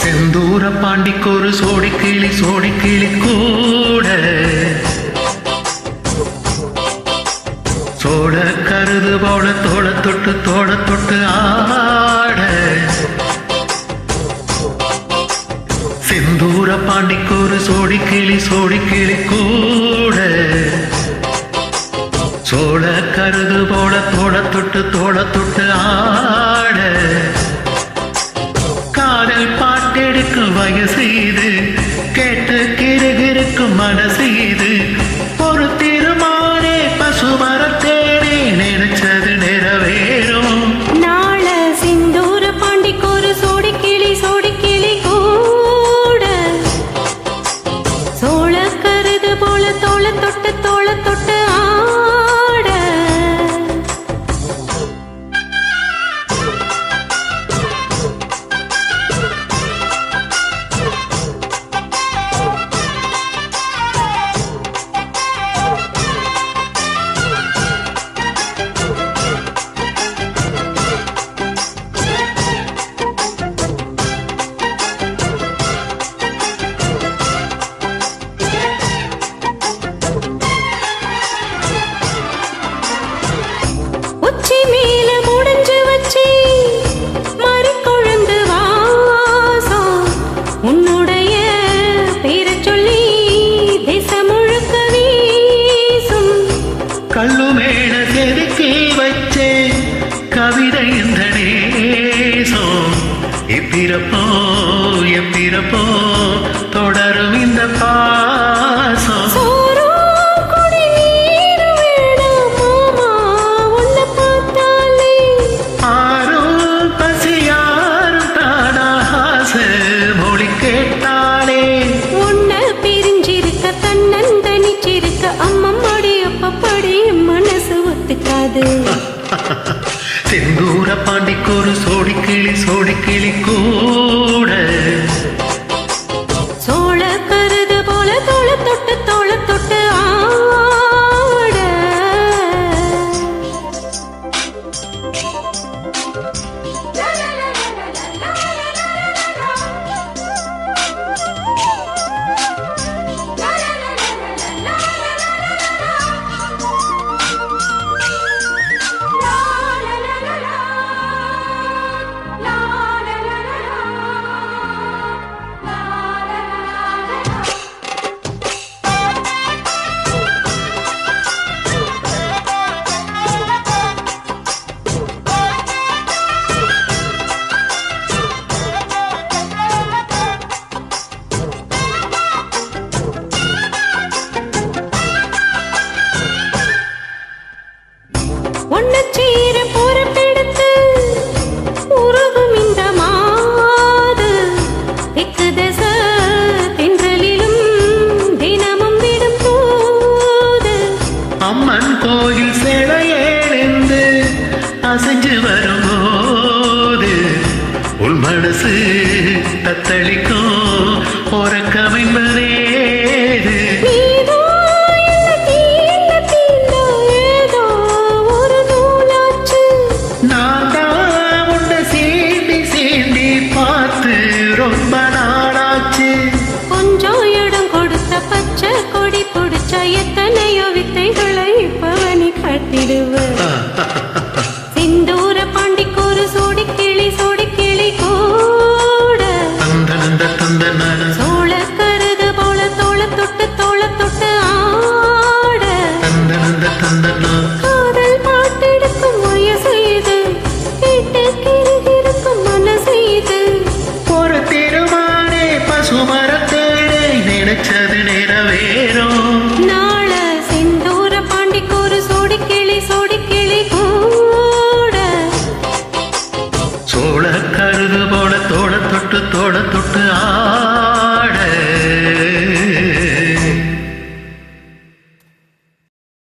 செந்தூர பாண்டிக்கொரு சோடி கிளி சோடி கிளி கூட. சோழ கருது போல தோள தொட்டு தோட தொட்டு ஆட செந்தூர ஒரு சோடி கிளி சோடி கிளி கூட. சோழ கருது போல தோட தொட்டு தோட தொட்டு ஆட. காதல் பாட்டெடுக்கும் வயசு இது கேட்டு கிருகிருக்கும் மனசு இது. தோள தொட்டு தோள தொட்டு. எப்பிறப்போ எப்பிறப்போ தொடரும் இந்த பாசம். கேட்டாலே. உன்னை பிரிஞ்சிருக்க, தன்னந்தனிச்சிருக்க, அம்மம்மாடி, அப்பப்படி, மனசு ஒத்துக்காது. பாண்டிக்கு ஒரு சோடி கிளி சோடி கிளிக்கோ அம்மன் கோயில் சிலையேந்து அசைஞ்சு வரும்போது உள் மனசு தத்தளிக்கும் உறக்கமைந்ததே